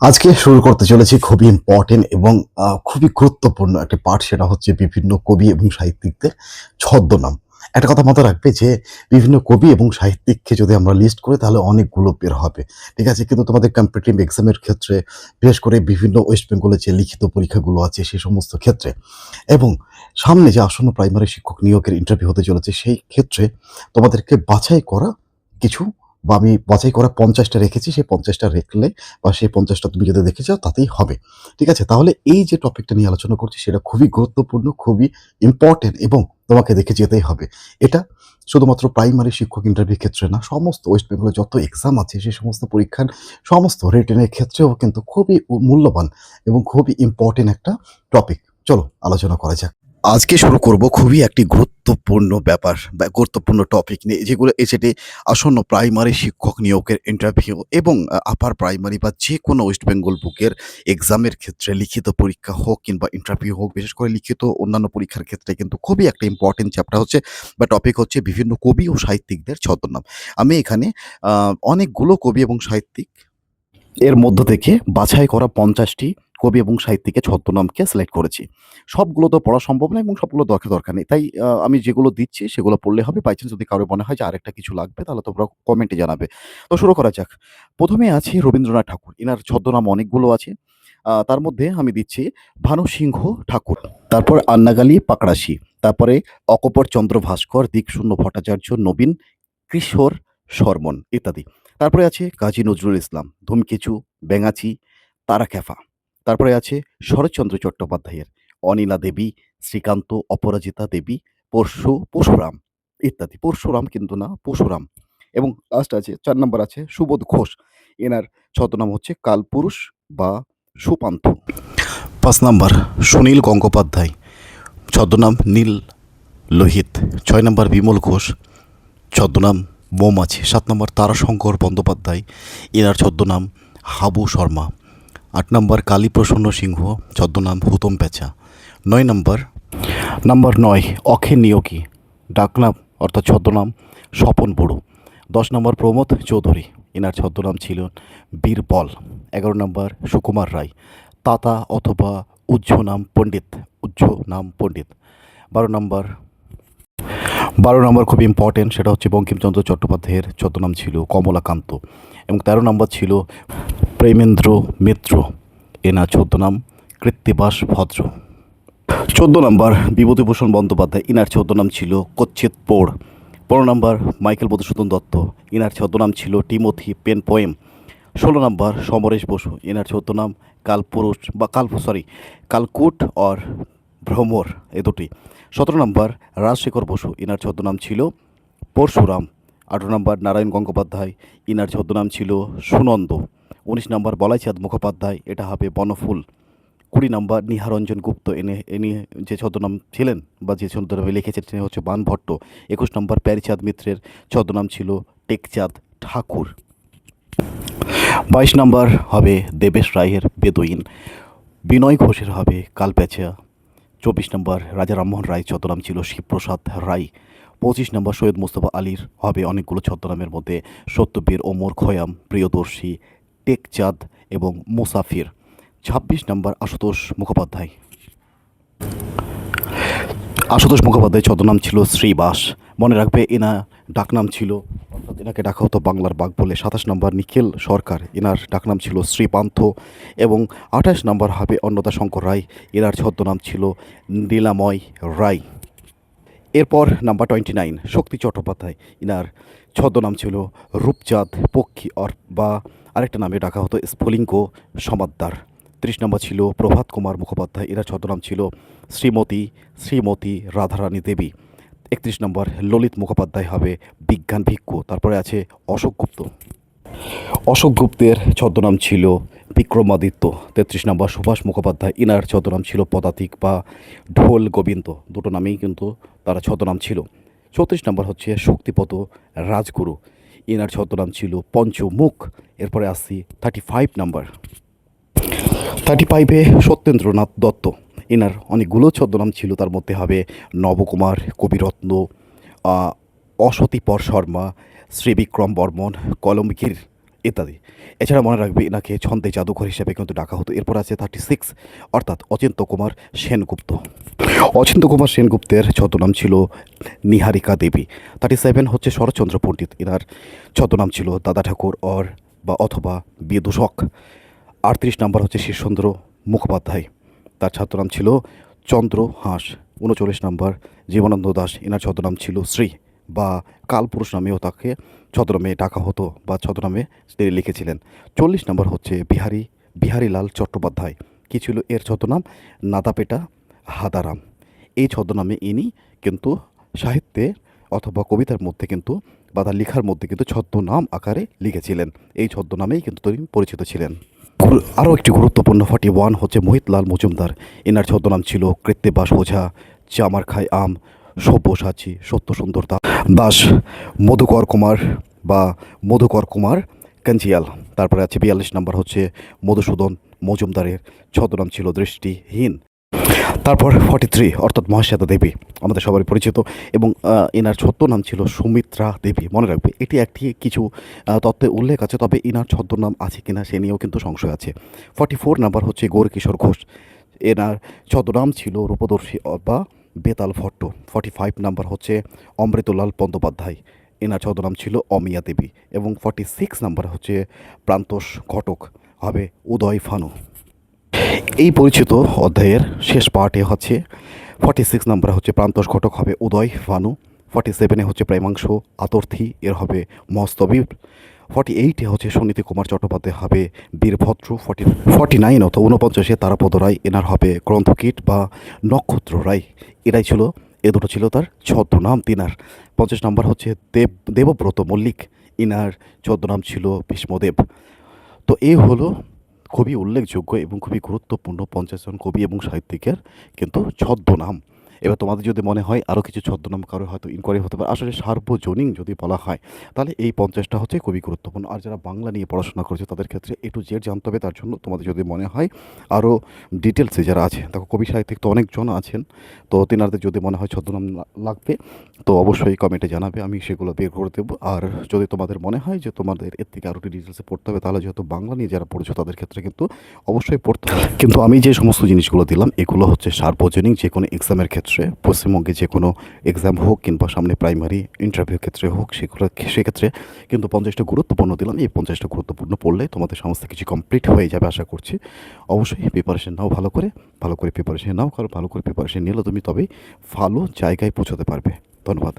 আজকে শুরু করতে চলেছি খুবই ইম্পর্টেন্ট এবং খুবই গুরুত্বপূর্ণ একটি পাঠ। সেটা হচ্ছে বিভিন্ন কবি এবং সাহিত্যিকদের ছদ্মনাম। একটা কথা মাথায় রাখবে যে, বিভিন্ন কবি এবং সাহিত্যিককে যদি আমরা লিস্ট করি, তাহলে অনেকগুলো বের হবে। ঠিক আছে? কিন্তু তোমাদের কম্পিটিটিভ এক্সামের ক্ষেত্রে, বিশেষ করে বিভিন্ন ওয়েস্ট বেঙ্গলের যে লিখিত পরীক্ষাগুলো আছে সেই সমস্ত ক্ষেত্রে। এবং সামনে যে আসন্ন প্রাইমারি শিক্ষক নিয়োগের ইন্টারভিউ হতে চলেছে, সেই ক্ষেত্রে তোমাদেরকে বাছাই করা কিছু বা আমি বাছাই করা পঞ্চাশটা রেখেছি, সেই পঞ্চাশটা রেখলে বা সেই পঞ্চাশটা তুমি যদি দেখে যাও তাতেই হবে। ঠিক আছে? তাহলে এই যে টপিকটা নিয়ে আলোচনা করছি সেটা খুবই গুরুত্বপূর্ণ, খুবই ইম্পর্টেন্ট এবং তোমাকে দেখে যেতেই হবে। এটা শুধুমাত্র প্রাইমারি শিক্ষক ইন্টারভিউ ক্ষেত্রে না, সমস্ত ওয়েস্ট বেঙ্গলে যত এক্সাম আছে সেই সমস্ত পরীক্ষার সমস্ত রিটেনের ক্ষেত্রেও কিন্তু খুবই মূল্যবান এবং খুবই ইম্পর্টেন্ট একটা টপিক চলো, আলোচনা করা যাক। আজকে শুরু করব খুবই একটি গুরুত্বপূর্ণ ব্যাপার বা গুরুত্বপূর্ণ টপিক নিয়ে, যেগুলো এসেটে আসন্ন প্রাইমারি শিক্ষক নিয়োগের ইন্টারভিউ এবং আপার প্রাইমারি বা যে কোনো ওয়েস্ট বেঙ্গল বুকের এক্সামের ক্ষেত্রে লিখিত পরীক্ষা হোক কিংবা ইন্টারভিউ হোক, বিশেষ করে লিখিত অন্যান্য পরীক্ষার ক্ষেত্রে কিন্তু খুবই একটা ইম্পর্টেন্ট চ্যাপ্টার হচ্ছে বা টপিক হচ্ছে বিভিন্ন কবি ও সাহিত্যিকদের ছদ্মনাম। আমি এখানে অনেকগুলো কবি এবং সাহিত্যিক এর মধ্য থেকে বাছাই করা পঞ্চাশটি কবি এবং সাহিত্যিকের ছদ্মনামকে সিলেক্ট করেছি। সবগুলো তো পড়া সম্ভব না এবং সবগুলো দরকার দরকার নেই। তাই আমি যেগুলো দিচ্ছি সেগুলো পড়লে হবে। বাই চান্স যদি কারও মনে হয় যে আরেকটা কিছু লাগবে, তাহলে তোমরা কমেন্টে জানাবে। তো শুরু করা যাক। প্রথমে আছে রবীন্দ্রনাথ ঠাকুর। এনার ছদ্মনাম অনেকগুলো আছে। তার মধ্যে আমি দিচ্ছি ভানু সিংহ ঠাকুর। তারপর আন্নাগালি পাকড়াশি। তারপরে অকপর চন্দ্র ভাস্কর, দিকশূন্য ভট্টাচার্য, নবীন কিশোর শর্মন ইত্যাদি। তারপরে আছে কাজী নজরুল ইসলাম ধূমকেচু বেঙাচি তারা ক্যাফা তারপরে আছে শরৎচন্দ্র চট্টোপাধ্যায়ের অনিলা দেবী, শ্রীকান্ত অপরাজিতা দেবী, পরশু পরশুরাম ইত্যাদি। পরশুরাম কিন্তু না, পরশুরাম। এবং লাস্ট আছে, চার নম্বর আছে সুবোধ ঘোষ। এনার ছদ্মনাম হচ্ছে কালপুরুষ বা সুপান্থ। পাঁচ নম্বর সুনীল গঙ্গোপাধ্যায়। ছদ্মনাম নীল লোহিত। ছয় নম্বর বিমল ঘোষ। ছদ্মনাম মৌমাছি। সাত নম্বর তারাশঙ্কর বন্দ্যোপাধ্যায়। এনার ছদ্মনাম হাবু শর্মা। আট নম্বর কালীপ্রসন্ন সিংহ ছদ্মনাম হুতম পেঁচা। নয় নম্বর নম্বর নয় অখে নিয়োগী, ডাকনাম অর্থাৎ ছদ্মনাম স্বপন বড়ো। দশ নম্বর প্রমোদ চৌধুরী এনার ছদ্মনাম ছিল বীরবল। এগারো নম্বর সুকুমার রায়, তাতা অথবা উজ্জ নাম পণ্ডিত, উজ্জ নাম পণ্ডিত। বারো নম্বর বারো নম্বর খুব ইম্পর্টেন্ট সেটা হচ্ছে বঙ্কিমচন্দ্র চট্টোপাধ্যায়ের ছদ্মনাম ছিল কমলাকান্ত। এবং তেরো নম্বর ছিল প্রেমেন্দ্র মিত্র এনার ছদ্মনাম কৃত্তিবাস ভদ্র। চোদ্দ নম্বর, বিভূতিভূষণ বন্দ্যোপাধ্যায়, ইনার ছদ্মনাম ছিল কচ্ছিত পোড়। পনেরো নম্বর, মাইকেল মধুসূদন দত্ত, ইনার ছদ্মনাম ছিল টিমোথি পেন পোয়েম। ষোলো নম্বর, সমরেশ বসু এনার ছদ্মনাম কালপুরুষ বা কাল, সরি, কালকুট অর ভ্রমর, এ দুটি। সতেরো নম্বর, রাজশেখর বসু, ইনার ছদ্মনাম ছিল পরশুরাম। আঠেরো নম্বর, নারায়ণ গঙ্গোপাধ্যায়, ইনার ছদ্মনাম ছিল সুনন্দ। উনিশ নম্বর বলাইচাঁদ মুখোপাধ্যায়, এটা হবে বনফুল। কুড়ি নম্বর নিহারঞ্জন গুপ্ত, এনে এনে যে ছদ্মনাম ছিলেন বা যে ছদ্মনামে লিখেছেন তিনি হচ্ছে বানভট্ট। একুশ নম্বর প্যারিচাঁদ মিত্রের ছদ্মনাম ছিল টেকচাঁদ ঠাকুর। বাইশ নম্বর হবে দেবেশ রায়ের বেদইন। বিনয় ঘোষের হবে কালপেঁচা চব্বিশ নম্বর রাজা রামমোহন রায় ছদ্মনাম ছিল শিবপ্রসাদ রায়। পঁচিশ নম্বর সৈয়দ মুস্তফা আলীর হবে অনেকগুলো ছদ্মনামের মধ্যে সত্যবীর ওমর খয়াম, প্রিয়দর্শী টেকচাঁদ এবং মুসাফির। ছাব্বিশ নম্বর আশুতোষ মুখোপাধ্যায়। আশুতোষ মুখোপাধ্যায় ছদ্মনাম ছিল শ্রীবাস। মনে রাখবে, এনা ডাকনাম ছিল, অর্থাৎ এনাকে ডাকা হতো বাংলার বাঘ বলে। সাতাশ নম্বর নিখিল সরকার, এনার ডাকনাম ছিল শ্রীপান্থ এবং আঠাশ নম্বর হবে অন্নদা শঙ্কর রায়। এনার ছদ্মনাম ছিল নীলাময় রায়। এরপর number twenty nine Shakti Chattopadhyay. Inner ছদ্মনাম ছিল রূপচাঁদ পক্ষী অর বা আরেকটা নামে ডাকা হতো স্ফুলিঙ্গ সমাদ্দার। তিরিশ নম্বর ছিল প্রভাত কুমার মুখোপাধ্যায়। এনার ছদ্মনাম ছিল শ্রীমতী শ্রীমতী রাধারানী দেবী। একত্রিশ নম্বর, ললিত মুখোপাধ্যায় হবে বিজ্ঞান ভিক্ষু। তারপরে আছে অশোক গুপ্ত। অশোক গুপ্তের ছদ্মনাম ছিল বিক্রমাদিত্য। তেত্রিশ নম্বর, সুভাষ মুখোপাধ্যায়। ইনার ছদ্মনাম ছিল পদাতিক বা ঢোল গোবিন্দ। দুটো নামেই কিন্তু তারা ছদ্মনাম ছিল। চৌত্রিশ নম্বর হচ্ছে শক্তিপদ রাজগুরু। এনার ছদ্মনাম ছিল পঞ্চমুখ। এরপরে আসছি থার্টি ফাইভ নাম্বার। থার্টি ফাইভে সত্যেন্দ্রনাথ দত্ত। এনার অনেকগুলো ছদ্মনাম ছিল। তার মধ্যে হবে নবকুমার, কবিরত্ন অসতীপর শর্মা, শ্রীবিক্রম বর্মন কলমগীর ইত্যাদি। এছাড়া মনে রাখবে এনাকে ছন্দে জাদুঘর হিসেবে কিন্তু ডাকা হতো। এরপর আছে থার্টি সিক্স অর্থাৎ অচিন্ত কুমার সেনগুপ্ত। অচিন্ত কুমার সেনগুপ্তের ছদ্মনাম ছিল নিহারিকা দেবী। থার্টি সেভেন হচ্ছে শরৎচন্দ্র পণ্ডিত। এনার ছদ্মনাম ছিল দাদা ঠাকুর অর বা অথবা বিদূষক। আটত্রিশ নম্বর হচ্ছে শীর্ষচন্দ্র মুখোপাধ্যায়। তার ছদ্মনাম ছিল চন্দ্র হাঁস। উনচল্লিশ নম্বর জীবনানন্দ দাস। এনার ছদ্মনাম ছিল শ্রী বা কালপুরুষ নামেও তাকে ছদ্মনামে ডাকা হতো বা ছদ্মনামে তিনি লিখেছিলেন। চল্লিশ নম্বর হচ্ছে বিহারি, বিহারীলাল চট্টোপাধ্যায়। কী ছিল এর ছদ্মনাম? নাদাপেটা হাদারাম। এই ছদ্মনামে ইনি কিন্তু সাহিত্যে অথবা কবিতার মধ্যে কিন্তু বা তার লেখার মধ্যে কিন্তু ছদ্মনাম আকারে লিখেছিলেন। এই ছদ্মনামেই কিন্তু তিনি পরিচিত ছিলেন। আরও একটি গুরুত্বপূর্ণ ফর্টি ওয়ান হচ্ছে মোহিতলাল মজুমদার। এনার ছদ্মনাম ছিল কৃত্তিবাস ওঝা চামার খায় আম সব্যসাচী সত্য সুন্দরতা দাস মধুকর কুমার বা মধুকর কুমার কাঞ্জিয়াল তারপরে আছে বিয়াল্লিশ নম্বর হচ্ছে মধুসূদন মজুমদারের, ছদ্মনাম ছিল দৃষ্টিহীন। তারপর ফর্টি থ্রি অর্থাৎ মহাশ্বেতা দেবী, আমাদের সবারই পরিচিত এবং এনার ছদ্মনাম ছিল সুমিত্রা দেবী, মনে রাখবে। এটি একটি কিছু তত্ত্বে উল্লেখ আছে, তবে এনার ছদ্মনাম আছে কিনা সে নিয়েও কিন্তু সংশয় আছে। ফর্টি ফোর নাম্বার হচ্ছে গৌরকিশোর ঘোষ। এনার ছদ্মনাম ছিল রূপদর্শী বা Betal Bhatta forty five number হচ্ছে অমৃতলাল বন্দ্যোপাধ্যায়। এনার ছদ্মনাম ছিল অমিয়া দেবী এবং ফর্টি সিক্স নাম্বার হচ্ছে প্রান্তোষ ঘটক। হবে উদয় ফানু এই পরিচিত অধ্যায়ের শেষ পার্টে হচ্ছে ফর্টি সিক্স নাম্বার হচ্ছে প্রান্তোষ ঘটক, হবে উদয় ভানু। ফর্টি সেভেনে হচ্ছে প্রেমাংশ আতর্থী, এর হবে মস্তবিব। ফর্টি এইটে হচ্ছে সুনীতি কুমার চট্টোপাধ্যায় হবে বীরভদ্র ফর্টি ফর্টি নাইন অথবা ঊনপঞ্চাশে তারাপদ রায় এনার হবে গ্রন্থকীট বা নক্ষত্র রায়। এরাই ছিল, এ দুটো ছিল তার ছদ্মনাম, তিনার। পঞ্চাশ নাম্বার হচ্ছে দেব, দেবব্রত মল্লিক, ইনার ছদ্মনাম ছিল ভীষ্মদেব। তো এই হলো খুবই উল্লেখযোগ্য এবং খুবই গুরুত্বপূর্ণ পঞ্চাশ জন কবি এবং সাহিত্যিকের কিন্তু ছদ্মনাম। এবার তোমাদের যদি মনে হয় আরও কিছু ছদ্মনাম কারও হয়তো ইনকোয়ারি হতে পারে। আসলে সার্বজনীন যদি বলা হয়, তাহলে এই পঞ্চাশটা হচ্ছে খুবই গুরুত্বপূর্ণ। আর যারা বাংলা নিয়ে পড়াশোনা করেছে, তাদের ক্ষেত্রে এ টু জেড জানতে হবে। তার জন্য তোমাদের যদি মনে হয় আরও ডিটেলসে যারা আছে দেখো কবি সাহিত্যিক তো অনেকজন আছেন, তো তেনাদের যদি মনে হয় ছদ্মনাম লাগবে, তো অবশ্যই কমেন্টে জানাবে, আমি সেগুলো বের করে দেবো। আর যদি তোমাদের মনে হয় যে তোমাদের এর থেকে আরও ডিটেলসে পড়তে হবে, তাহলে যেহেতু বাংলা নিয়ে যারা পড়েছো, তাদের ক্ষেত্রে কিন্তু অবশ্যই পড়তে হবে। কিন্তু আমি যে সমস্ত জিনিসগুলো দিলাম, এগুলো হচ্ছে সার্বজনীন যে কোনো এক্সামের ক্ষেত্রে পশ্চিমবঙ্গে যে কোনো এক্সাম হোক কিংবা সামনে প্রাইমারি ইন্টারভিউ ক্ষেত্রে হোক, সেগুলো সেক্ষেত্রে কিন্তু পঞ্চাশটা গুরুত্বপূর্ণ দিলাম। এই পঞ্চাশটা গুরুত্বপূর্ণ পড়লে তোমাদের সমস্ত কিছু কমপ্লিট হয়ে যাবে আশা করছি। অবশ্যই প্রিপারেশন নাও ভালো করে ভালো করে প্রিপারেশন নাও, কারণ ভালো করে প্রিপারেশন নিলে তুমি তবেই ভালো জায়গায় পৌঁছাতে পারবে। ধন্যবাদ।